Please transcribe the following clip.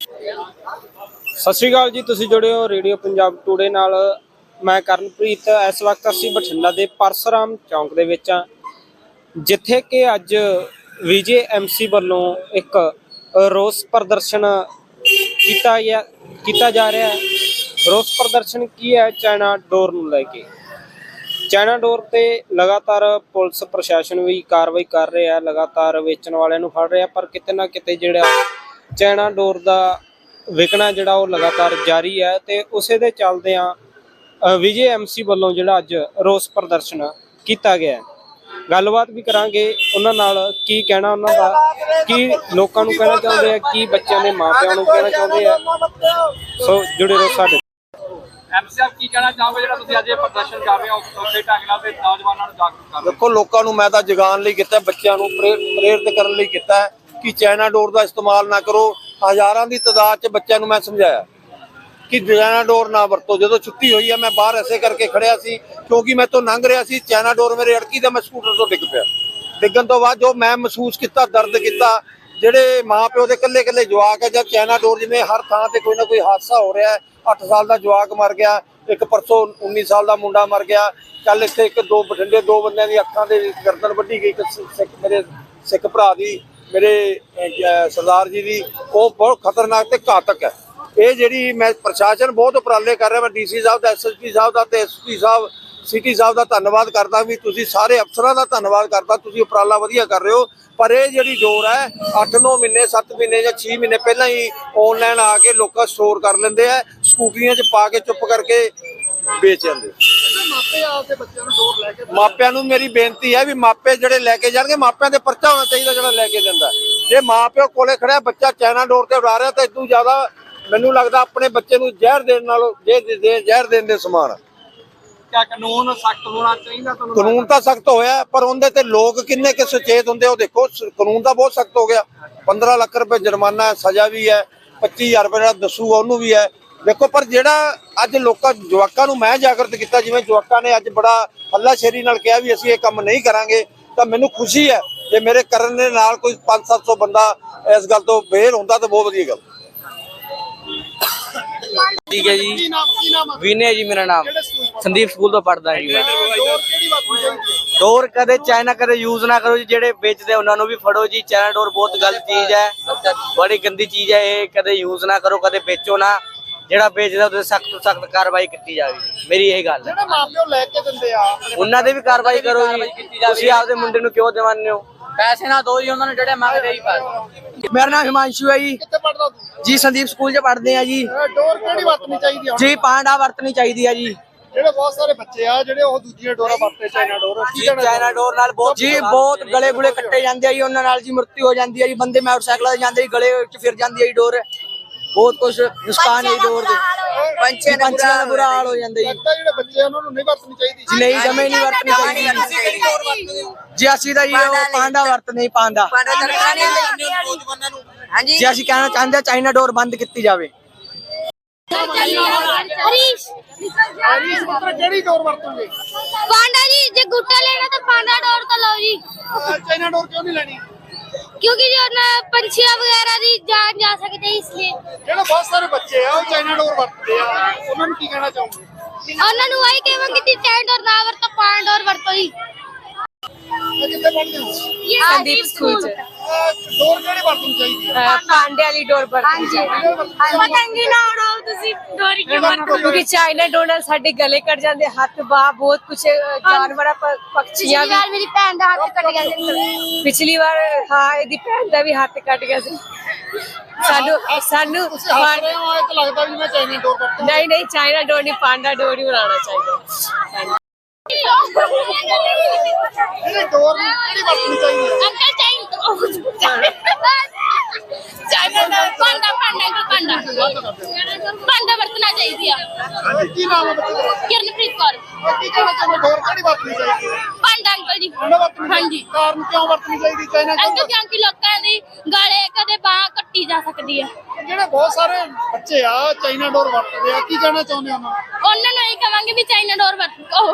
ਸਤਿ ਸ਼੍ਰੀ ਅਕਾਲ ਜੀ, ਤੁਸੀਂ ਜੁੜੇ ਹੋ ਰੇਡੀਓ ਪੰਜਾਬ ਟੂਡੇ ਨਾਲ। ਮੈਂ ਕਰਨਪ੍ਰੀਤ, ਇਸ ਵਕਤ ਅਸੀਂ ਬਠਿੰਡਾ ਦੇ ਪਰਸਰਾਮ ਚੌਂਕ ਦੇ ਵਿੱਚ ਆ ਜਿੱਥੇ ਕਿ ਅੱਜ ਵਿਜੇ ਐਮਸੀ ਵੱਲੋਂ ਇੱਕ ਰੋਸ ਪ੍ਰਦਰਸ਼ਨ ਕੀਤਾ ਗਿਆ, ਕੀਤਾ ਜਾ ਰਿਹਾ ਹੈ। ਰੋਸ ਪ੍ਰਦਰਸ਼ਨ ਕੀ ਹੈ? ਚਾਈਨਾ ਡੋਰ ਨੂੰ ਲੈ ਕੇ। ਚਾਈਨਾ ਡੋਰ ਤੇ ਲਗਾਤਾਰ ਪੁਲਿਸ ਪ੍ਰਸ਼ਾਸਨ ਵੀ ਕਾਰਵਾਈ ਕਰ ਰਿਹਾ ਹੈ, ਲਗਾਤਾਰ ਵੇਚਣ ਵਾਲਿਆਂ ਨੂੰ ਫੜ ਰਿਹਾ, ਪਰ ਕਿਤੇ ਨਾ ਕਿਤੇ ਜਿਹੜਾ ਚਾਈਨਾ ਡੋਰ ਦਾ ਵਿਕਣਾ ਜਿਹੜਾ ਉਹ ਲਗਾਤਾਰ ਜਾਰੀ ਹੈ ਤੇ ਉਸੇ ਦੇ ਚੱਲਦਿਆਂ ਵਿਜੇ ਐਮਸੀ ਵੱਲੋਂ ਜਿਹੜਾ ਅੱਜ ਰੋਸ ਪ੍ਰਦਰਸ਼ਨ ਕੀਤਾ ਗਿਆ ਹੈ। ਗੱਲਬਾਤ ਵੀ ਕਰਾਂਗੇ ਉਹਨਾਂ ਨਾਲ ਕੀ ਕਹਿਣਾ ਉਹਨਾਂ ਦਾ ਕੀ ਲੋਕਾਂ ਨੂੰ ਕਹਿਣਾ ਚਾਹੁੰਦੇ ਆ ਕੀ ਬੱਚਿਆਂ ਦੇ ਮਾਪਿਆਂ ਨੂੰ ਕਹਿਣਾ ਚਾਹੁੰਦੇ ਆ। ਸੋ ਜੁੜੇ ਰਹੋ ਸਾਡੇ ਐਮਸੀ ਸਾਹਿਬ ਕੀ ਕਹਿਣਾ ਚਾਹੋਗੇ ਜਿਹੜਾ ਤੁਸੀਂ ਅੱਜ ਇਹ ਪ੍ਰਦਰਸ਼ਨ ਕਰ ਰਹੇ ਹੋ ਉਸੇ ਢੰਗ ਨਾਲ ਤੇ ਨੌਜਵਾਨਾਂ ਨੂੰ ਜਾਗਰੂਕ ਕਰ ਰਹੇ ਹੋ? ਦੇਖੋ ਲੋਕਾਂ ਨੂੰ ਮੈਂ ਤਾਂ ਜਗਾਉਣ ਲਈ ਕੀਤਾ ਬੱਚਿਆਂ ਨੂੰ ਪ੍ਰੇਰ- ਪ੍ਰੇਰਿਤ ਕਰਨ ਲਈ ਕੀਤਾ ਕਿ ਚਾਈਨਾ ਡੋਰ ਦਾ ਇਸਤੇਮਾਲ ਨਾ ਕਰੋ, ਹਜ਼ਾਰਾਂ ਦੀ ਤਾਦਾਦ 'ਚ ਬੱਚਿਆਂ ਨੂੰ ਮੈਂ ਸਮਝਾਇਆ ਕਿ ਚਾਈਨਾ ਡੋਰ ਨਾ ਵਰਤੋ। ਜਦੋਂ ਛੁੱਟੀ ਹੋਈ ਹੈ ਮੈਂ ਬਾਹਰ ਐਸੇ ਕਰਕੇ ਖੜਿਆ ਸੀ, ਕਿਉਂਕਿ ਮੈਂ ਤੋਂ ਲੰਘ ਰਿਹਾ ਸੀ, ਚਾਈਨਾ ਡੋਰ ਮੇਰੇ ਅੜਕੀ ਦਾ ਮੈਂ ਸਕੂਟਰ ਤੋਂ ਡਿੱਗ ਪਿਆ। ਡਿੱਗਣ ਤੋਂ ਬਾਅਦ ਜੋ ਮੈਂ ਮਹਿਸੂਸ ਕੀਤਾ, ਦਰਦ ਕੀਤਾ, ਜਿਹੜੇ ਮਾਂ ਪਿਓ ਦੇ ਇਕੱਲੇ ਇਕੱਲੇ ਜਵਾਕ ਹੈ ਜਾਂ ਚਾਈਨਾ ਡੋਰ ਜਿਵੇਂ ਹਰ ਥਾਂ ਤੇ ਕੋਈ ਨਾ ਕੋਈ ਹਾਦਸਾ ਹੋ ਰਿਹਾ ਹੈ 8 ਸਾਲ ਦਾ ਜਵਾਕ ਮਰ ਗਿਆ, ਇੱਕ ਪਰਸੋਂ 19 ਸਾਲ ਦਾ ਮੁੰਡਾ ਮਰ ਗਿਆ ਕੱਲ ਇੱਥੇ ਇੱਕ ਦੋ ਬਠਿੰਡੇ ਦੋ ਬੰਦਿਆਂ ਦੀ ਅੱਖਾਂ ਦੇ ਗਰਦਨ ਵੱਢੀ ਗਈ, ਇੱਕ ਸਿੱਖ ਮੇਰੇ ਸਿੱਖ ਭਰਾ ਦੀ ਮੇਰੇ ਸਰਦਾਰ ਜੀ ਦੀ, ਉਹ ਬਹੁਤ ਖਤਰਨਾਕ ਤੇ ਘਾਤਕ ਹੈ। ਇਹ ਜਿਹੜੀ ਮੈਂ ਪ੍ਰਸ਼ਾਸਨ ਬਹੁਤ ਉਪਰਾਲੇ ਕਰ ਰਿਹਾ, ਮੈਂ ਡੀਸੀ ਸਾਹਿਬ ਦਾ ਐਸਐਸਪੀ ਸਾਹਿਬ ਦਾ ਤੇ ਐਸਪੀ ਸਾਹਿਬ, ਸਿਟੀ ਸਾਹਿਬ ਦਾ ਧੰਨਵਾਦ ਕਰਦਾ ਵੀ ਤੁਸੀਂ ਸਾਰੇ ਅਫਸਰਾਂ ਦਾ ਧੰਨਵਾਦ ਕਰਦਾ, ਤੁਸੀਂ ਉਪਰਾਲਾ ਵਧੀਆ ਕਰ ਰਹੇ ਹੋ। ਪਰ ਇਹ ਜਿਹੜੀ ਜ਼ੋਰ ਹੈ 8-9 ਮਹੀਨੇ 7 ਮਹੀਨੇ ਜਾਂ 6 ਮਹੀਨੇ ਪਹਿਲਾਂ ਹੀ ਆਨਲਾਈਨ ਆ ਕੇ ਲੋਕਾਂ ਸਟੋਰ ਕਰ ਲੈਂਦੇ ਆ, ਸਕੂਟਰੀਆਂ 'ਚ ਪਾ ਕੇ ਚੁੱਪ ਕਰਕੇ ਵੇਚ ਜਾਂਦੇ ਮਾਪਿਆਂ ਨੂੰ ਮੇਰੀ ਬੇਨਤੀ ਹੈ ਵੀ ਮਾਪੇ ਜਿਹੜੇ ਲੈ ਕੇ ਜਾਣਗੇ ਮਾਪਿਆਂ ਦੇ ਪਰਚਾ ਹੋਣਾ ਚਾਹੀਦਾ ਜਿਹੜਾ ਲੈ ਕੇ ਜਾਂਦਾ ਜੇ ਮਾਪਿਓ ਕੋਲੇ ਖੜਿਆ ਬੱਚਾ ਚਾਈਨਾ ਡੋਰ ਤੇ ਉਡਾ ਰਿਹਾ ਤਾਂ ਇਦੋਂ ਜ਼ਿਆਦਾ ਮੈਨੂੰ ਲੱਗਦਾ ਆਪਣੇ ਬੱਚੇ ਨੂੰ ਜ਼ਹਿਰ ਦੇਣ ਨਾਲੋਂ ਜੇ ਜ਼ਹਿਰ ਦੇਣ ਦੇ ਸਮਾਨ। ਕਿਆ ਕਾਨੂੰਨ ਸਖਤ ਹੋਣਾ ਚਾਹੀਦਾ ਤੁਹਾਨੂੰ ਕਾਨੂੰਨ ਤਾਂ ਸਖਤ ਹੋਇਆ ਪਰ ਉਹਦੇ ਤੇ ਲੋਕ ਕਿੰਨੇ ਕਿ ਸੁਚੇਤ ਹੁੰਦੇ ਉਹ ਦੇਖੋ ਕਾਨੂੰਨ ਤਾਂ ਬਹੁਤ ਸਖਤ ਹੋ ਗਿਆ। 15 ਲੱਖ ਰੁਪਏ ਜੁਰਮਾਨਾ ਹੈ ਸਜ਼ਾ ਵੀ ਹੈ 25000 ਰੁਪਏ ਜਿਹੜਾ ਦੱਸੂਗਾ ਉਹਨੂੰ ਵੀ ਹੈ। ਦੇਖੋ ਪਰ ਜਿਹੜਾ ਅੱਜ ਲੋਕਾਂ ਜਵਾਕਾਂ ਨੂੰ ਮੈਂ ਜਾਗਰਤ ਕੀਤਾ ਜਿਵੇਂ ਜਵਾਕਾਂ ਨੇ ਅੱਜ ਬੜਾ ਹੱਲਾਸ਼ੇਰੀ ਨਾਲ ਕਿਹਾ ਵੀ ਅਸੀਂ ਇਹ ਕੰਮ ਨਹੀਂ ਕਰਾਂਗੇ ਤਾਂ ਮੈਨੂੰ ਖੁਸ਼ੀ ਹੈ ਜੇ ਮੇਰੇ ਕਰਨ ਦੇ ਨਾਲ ਕੋਈ 5-700 ਬੰਦਾ ਇਸ ਗੱਲ ਤੋਂ ਬੇਰ ਹੁੰਦਾ ਤਾਂ ਬਹੁਤ ਵਧੀਆ ਗੱਲ। ਠੀਕ ਹੈ ਜੀ। ਵਿਨੇ ਜੀ ਮੇਰਾ ਨਾਮ। ਸੰਦੀਪ ਸਕੂਲ ਤੋਂ ਪੜਦਾ ਜੀ ਮੈਂ। ਡੋਰ ਕਦੇ ਚਾਈਨਾ ਕਦੇ ਯੂਜ਼ ਨਾ ਕਰੋ ਜੀ ਜਿਹੜੇ ਵੇਚਦੇ ਉਹਨਾਂ ਨੂੰ ਵੀ ਫੜੋ ਜੀ। ਚਾਈਨਾ ਡੋਰ ਬਹੁਤ ਗਲਤ ਚੀਜ਼ ਹੈ ਬੜੀ ਗੰਦੀ ਚੀਜ਼ ਹੈ ਇਹ ਕਦੇ ਯੂਜ਼ ਨਾ ਕਰੋ ਕਦੇ ਵੇਚੋ ਨਾ। ਜਿਹੜਾ ਵੇਚਦਾ ਉਹਦੇ ਸਖਤ ਤੋਂ ਸਖਤ ਕਾਰਵਾਈ ਕੀਤੀ ਜਾਵੇ ਮੇਰੀ ਇਹ ਗੱਲ ਹੈ। ਮਾਪਿਓ ਲੈ ਕੇ ਦਿੰਦੇ ਆ ਉਹਨਾਂ ਦੇ ਵੀ ਕਾਰਵਾਈ ਕਰੋ ਜੀ। ਤੁਸੀਂ ਆਪਦੇ ਮੁੰਡੇ ਨੂੰ ਕਿਉਂ ਦਿਵਾਉਂਦੇ ਹੋ? ਪੈਸੇ ਨਾ ਦੋ ਜੀ ਉਹਨਾਂ ਨੂੰ ਜਿਹੜੇ ਮੰਗਦੇ ਜੀ ਮੇਰਾ ਨਾਮ ਹਿਮਾਂਸ਼ੂ ਹੈ ਜੀ। ਕਿੱਥੇ ਪੜਦਾ ਤੂੰ? ਜੀ ਸੰਦੀਪ ਸਕੂਲ 'ਚ ਪੜ੍ਹਦੇ ਆ ਜੀ। ਡੋਰ ਕਿਹੜੀ ਵਰਤਣੀ ਚਾਹੀਦੀ ਆ? ਜੀ ਪਾਂਡਾ ਵਰਤਣੀ ਚਾਹੀਦੀ ਆ ਜੀ। ਜਿਹੜੇ ਬਹੁਤ ਸਾਰੇ ਬੱਚੇ ਆ ਜਿਹੜੇ ਉਹ ਦੂਜੀਆਂ ਡੋਰਾਂ ਵਰਤਦੇ ਚਾਈਨਾ ਡੋਰ ਕੀ ਚਾਈਨਾ ਡੋਰ ਨਾਲ ਬਹੁਤ ਜੀ ਬਹੁਤ ਗਲੇ ਗੁਲੇ ਕੱਟੇ ਜਾਂਦੇ ਆ ਜੀ ਉਹਨਾਂ ਨਾਲ ਜੀ ਮਰਤੀ ਹੋ ਜਾਂਦੀ ਆ ਜੀ ਬੰਦੇ ਮੋਟਰਸਾਈਕਲਾਂ ਤੇ ਜਾਂਦੇ ਜੀ ਗਲੇ ਚ ਫਿਰ ਜਾਂਦੀ ਆ ਜੀ ਡੋਰ। ਬਹੁਤ ਕੁਝ ਨੁਕਸਾਨ ਹੈ ਡੋਰ ਦੇ। ਪੰਛੀਆਂ ਦਾ ਬੁਰਾ ਹਾਲ ਹੋ ਜਾਂਦਾ ਜੀ। ਲੱਗਦਾ ਜਿਹੜੇ ਬੱਚੇ ਆ ਉਹਨਾਂ ਨੂੰ ਨਹੀਂ ਵਰਤਣੀ ਚਾਹੀਦੀ। ਜੀ ਨਹੀਂ ਜਮੇ ਨਹੀਂ ਵਰਤਣੀ ਚਾਹੀਦੀ। ਜੀ। ਅਸੀਂ ਤਾਂ ਜੀ ਉਹ ਪਾਂਡਾ ਵਰਤਦੇ ਨਹੀਂ ਪਾਂਡਾ। ਹਾਂਜੀ ਜੀ ਅਸੀਂ ਕਹਿਣਾ ਚਾਹੁੰਦੇ ਆ ਚਾਈਨਾ ਡੋਰ ਬੰਦ ਕੀਤੀ ਜਾਵੇ। ਹਰੀਸ਼। ਇਸ ਮਤਲਬ ਕਿਹੜੀ ਡੋਰ ਵਰਤੋਗੇ? ਪਾਂਡਾ ਜੀ ਜੇ ਗੁੱਟਾ ਲੈਣਾ ਤਾਂ ਪਾਂਡਾ ਡੋਰ ਤੋਂ ਲਓ ਜੀ। ਚਾਈਨਾ ਡੋਰ ਕਿਉਂ ਨਹੀਂ ਲੈਣੀ? ਕਿਉਂਕਿ ਜੀ ਉਹਨਾਂ ਪੰਛੀਆਂ ਵਗੈਰਾ ਦੀ ਜਾਨ ਜਾ ਸਕਦੀ ਹੈ ਇਸ ਲਈ। ਜਿਹੜੇ ਬਹੁਤ ਸਾਰੇ ਬੱਚੇ ਆ ਉਹ ਚਾਈਨਾ ਡੋਰ ਵਰਤਦੇ ਆ। ਉਹਨਾਂ ਨੂੰ ਕੀ ਕਹਿਣਾ ਚਾਹੋਗੇ? ਉਹਨਾਂ ਨੂੰ ਆਈ ਕਹਾਂਗੇ ਕਿ ਟੈਂਟ ਡੋਰ ਨਾ ਵਰਤੋ ਪਾਂਡਾ ਡੋਰ ਵਰਤੋ ਜੀ। ਇਹ ਕਿੱਥੇ ਪੜ੍ਹਦੇ ਹੋ? ਸੰਦੀਪ ਸਕੂਲ। ਚ। ਡੋਰ ਕਿਹੜੀ ਵਰਤਣੀ ਚਾਹੀਦੀ ਆ ਪਾਂਡੇ ਵਾਲੀ ਡੋਰ ਵਰਤਣੀ ਚਾਹੀਦੀ ਪਤੰਗੀ ਨਾ ਉਡਾਓ ਤੁਸੀਂ ਡੋਰੀ ਕਿਉਂ ਵਰਤੋ? ਕਿਉਂਕਿ ਚਾਈਨਾ ਡੋਰ ਨਾਲ ਸਾਡੇ ਗਲੇ ਕੱਟ ਜਾਂਦੇ ਹੱਥ ਬਾਹ ਬਹੁਤ ਕੁਝ ਜਾਨਵਰਾਂ ਪਕਸ਼ੀਆਂ ਪਿਛਲੀ ਵੀ ਵਾਰ ਮੇਰੀ ਭੈਣ ਦਾ ਹੱਥ ਕੱਟ ਗਿਆ ਸੀ। ਪਿਛਲੀ ਵਾਰ ਹਾਂ ਇਹਦੀ ਭੈਣ ਦਾ ਵੀ ਹੱਥ ਕੱਟ ਗਿਆ ਸੀ। ਸਾਨੂੰ ਸਾਨੂੰ ਹੋ ਲੱਗਦਾ ਵੀ ਮੈਂ ਚਾਈਨਾ ਡੋਰ ਵਰਤੂ ਨਹੀਂ ਨਹੀਂ ਚਾਈਨਾ ਡੋਰ ਨਹੀਂ ਪਾਂਡਾ ਡੋਰ ਹੀ ਬਣਾਉਣਾ ਚਾਹੀਦਾ। ਇਹ ਡੋਰ ਕਿਹੜੀ ਵਰਤਣੀ ਚਾਹੀਦੀ ਆ uncle chain panda panda uncle panda panda ਵਰਤਣਾ ਚਾਹੀਦੀ ਆ ਕੀ ਨਾਮ ਹੈ ਬੱਚੇ ਦਾ ਕਿਰਨਪ੍ਰੀਤ ਕੌਰ। ਕੀ ਕਹਿਣਾ ਚਾਹੁੰਦੇ ਡੋਰ ਕਿਹੜੀ ਵਰਤਣੀ ਚਾਹੀਦੀ ਆ ਪਾਂਡਾ ਅੰਕਲ ਜੀ। ਹਾਂਜੀ। ਕਾਰਨ ਕਿਉਂ ਵਰਤਣੀ ਚਾਹੀਦੀ ਚਾਈਨਾ ਅੰਕਲ ਡੋਰ ਕਿਉਂਕਿ ਲੋਕਾਂ ਦੀ ਗਲੇ ਕਦੇ ਬਾਹ ਕੱਟੀ ਜਾ ਸਕਦੀ ਹੈ ਜਿਹੜੇ ਬਹੁਤ ਸਾਰੇ ਬੱਚੇ ਆ ਚਾਈਨਾ ਡੋਰ ਵਰਤਦੇ ਆ ਕੀ ਕਹਿਣਾ ਚਾਹੁੰਦੇ ਉਹਨਾਂ ਨੂੰ? ਉਹਨਾਂ ਨੂੰ ਇਹ ਕਹਾਂਗੇ ਵੀ ਚਾਈਨਾ ਡੋਰ ਵਰਤੋ।